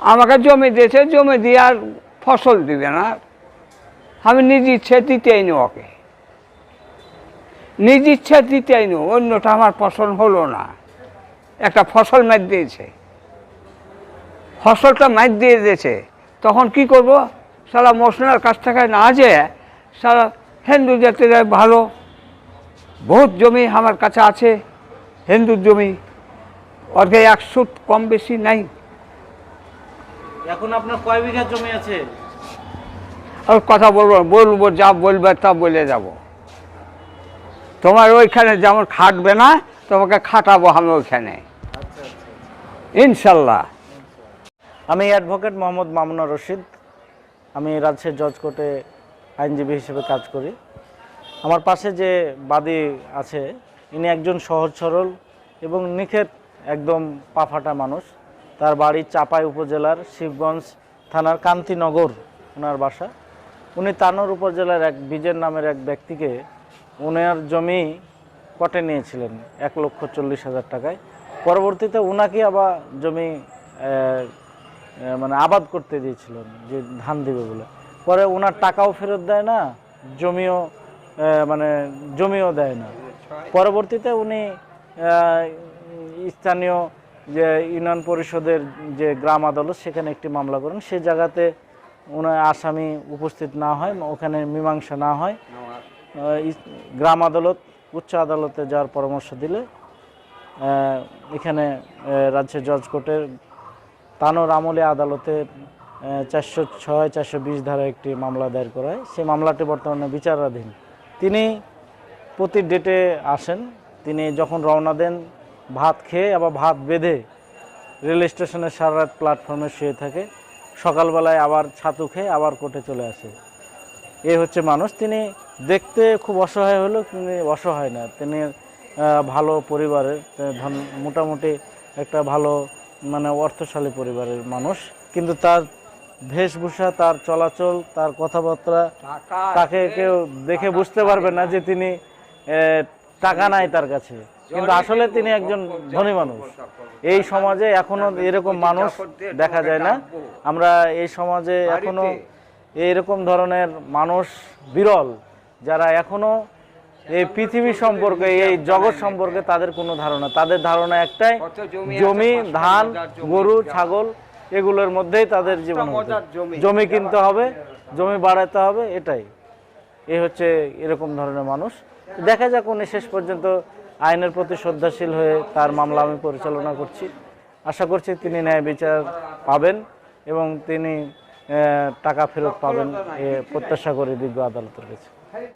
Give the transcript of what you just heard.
আমাকে জমি দিয়েছে, জমি দিয়ে আর ফসল দিবে না। আমি নিজ ইচ্ছে দিতেই নি ওকে। নিজ ইচ্ছে দিতেই নি অন্যটা আমার ফসল হলো না। একটা ফসল মার দিয়েছে। ফসলটা মার দিয়ে দিয়েছে। তখন কি করব? সারা মশলার কাছ থেকে না যে সারা হিন্দু জাতিরা ভালো, বহুত জমি আমার কাছে আছে হিন্দুর জমি। ওকে এক সুদ কম বেশি নাই। এখন আপনার কয় বিঘা জমি আছে? আর কথা বলব বলব যা বলবে তা বলে যাব। তোমার ওইখানে যেমন খাটবে না তোমাকে খাটাবো আমি ওইখানে। আচ্ছা আচ্ছা ইনশাল্লাহ। আমি অ্যাডভোকেট মোহাম্মদ মামুনা রশিদ। আমি রাজশাহী জজ কোর্টে আইনজীবী হিসেবে কাজ করি। আমার পাশে যে বাদী আছে ইনি একজন সহজ সরল এবং নিখেত একদম পাফাটা মানুষ। তার বাড়ি চাপাই উপজেলার শিবগঞ্জ থানার কান্তিনগর, ওনার বাসা। উনি তানোর উপজেলার এক বিজের নামের এক ব্যক্তিকে ওনার জমি কটে নিয়েছিলেন এক লক্ষ চল্লিশ হাজার টাকায়। পরবর্তীতে উনাকে আবার জমি মানে আবাদ করতে দিয়েছিলেন, যে ধান দিবে বলে। পরে ওনার টাকাও ফেরত দেয় না, জমিও মানে জমিও দেয় না। পরবর্তীতে উনি স্থানীয় যে ইউনিয়ন পরিষদের যে গ্রাম আদালত সেখানে একটি মামলা করেন, সে জায়গাতে ওনার আসামি উপস্থিত না হয়, ওখানে মীমাংসা না হয়। গ্রাম আদালত, উচ্চ আদালতে যাওয়ার পরামর্শ দিলে এখানে রাজশাহী জজ কোর্টের তানোর আমলে আদালতে চারশো ছয়, চারশো বিশ ধারা একটি মামলা দায়ের করা হয়। সেই মামলাটি বর্তমানে বিচারাধীন। তিনি প্রতি ডেটে আসেন। তিনি যখন রওনা দেন ভাত খেয়ে আবার ভাত বেঁধে রেল স্টেশনের সারা রাত প্ল্যাটফর্মে শুয়ে থাকে। সকালবেলায় আবার ছাতু খেয়ে আবার কোর্টে চলে আসে। এ হচ্ছে মানুষ। তিনি দেখতে খুব অসহায় হলেও তিনি অসহায় না। তিনি ভালো পরিবারের ধন মোটামুটি একটা ভালো মানে অর্থশালী পরিবারের মানুষ। কিন্তু তার বেশভূষা তার চলাচল তার কথাবার্তা তাকে কেউ দেখে বুঝতে পারবে না যে তিনি টাকা নাই তার কাছে। কিন্তু আসলে তিনি একজন ধনী মানুষ। এই সমাজে এখনও এরকম মানুষ দেখা যায় না। আমরা এই সমাজে এখনও এরকম ধরনের মানুষ বিরল যারা এখনও এই পৃথিবী সম্পর্কে, এই জগৎ সম্পর্কে তাদের কোনো ধারণা। তাদের ধারণা একটাই, জমি, ধান, গরু, ছাগল, এগুলোর মধ্যেই তাদের জীবন। জমি কিনতে হবে, জমি বাড়াতে হবে, এটাই। এ হচ্ছে এরকম ধরনের মানুষ। দেখা যাক উনি শেষ পর্যন্ত আইনের প্রতি শ্রদ্ধাশীল হয়ে তার মামলা আমি পরিচালনা করছি। আশা করছি তিনি ন্যায় বিচার পাবেন এবং তিনি টাকা ফেরত পাবেন এ প্রত্যাশা করে দিব্য আদালতের কাছে।